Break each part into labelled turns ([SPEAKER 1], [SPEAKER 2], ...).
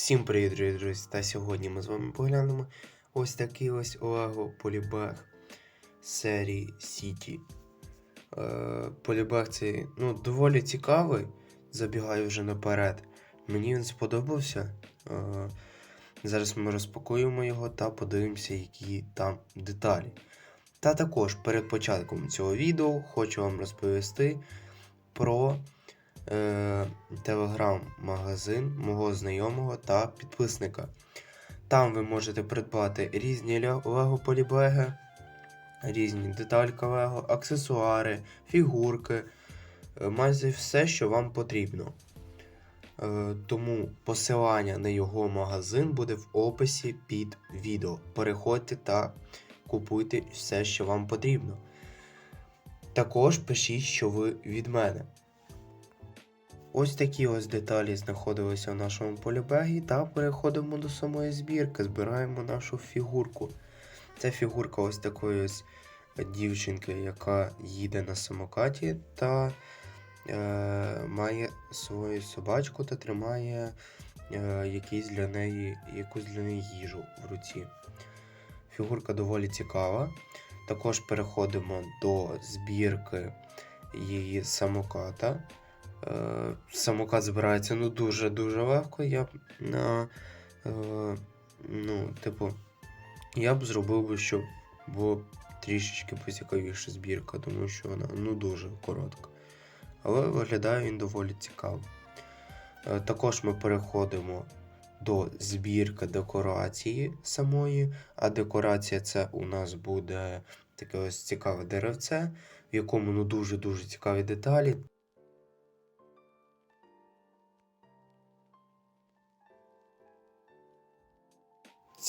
[SPEAKER 1] Всім привіт, дорогі друзі! Та сьогодні ми з вами поглянемо ось такий ось Lego Polybag серії City. Е, Polybag цей ну, доволі цікавий, забігаю вже наперед. Мені він сподобався. Е, зараз ми розпакуємо його та подивимося, які там деталі. Та також перед початком цього відео хочу вам розповісти про е, телеграм-магазин мого знайомого та підписника. Там ви можете придбати різні Лего полібеги, різні детальки Лего, аксесуари, фігурки, е, майже все, що вам потрібно. Е, Тому посилання на його магазин буде в описі під відео. Переходьте та купуйте все, що вам потрібно. Також пишіть, що ви від мене. Ось такі ось деталі знаходилися в нашому полібегі, та переходимо до самої збірки, збираємо нашу фігурку. Це фігурка ось такої ось дівчинки, яка їде на самокаті та е, має свою собачку та тримає е, якийсь для неї, якусь для неї їжу в руці. Фігурка доволі цікава. Також переходимо до збірки її самоката. Е, самокат збирається ну дуже-дуже легко. Я б на е, ну, типу, я б зробив би, щоб було трішечки поцікавіша збірка, тому що вона ну дуже коротка. Але виглядає він доволі цікаво. Е, також ми переходимо до збірки декорації самої. А декорація це у нас буде таке ось цікаве деревце, в якому ну дуже-дуже цікаві деталі.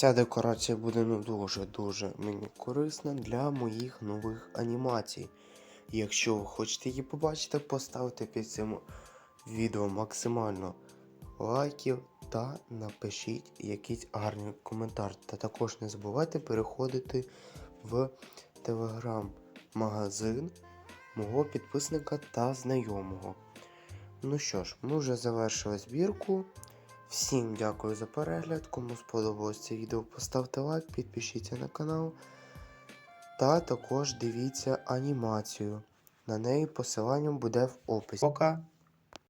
[SPEAKER 1] Ця декорація буде ну дуже-дуже мені корисна для моїх нових анімацій. Якщо ви хочете її побачити, поставте під цим відео максимально лайків та напишіть якийсь гарний коментар. Та також не забувайте переходити в телеграм-магазин мого підписника та знайомого. Ну що ж, ми вже завершили збірку. Всім дякую за перегляд. Кому сподобалось це відео, поставте лайк, підпишіться на канал. Та також дивіться анімацію. На неї посилання буде в описі. Пока!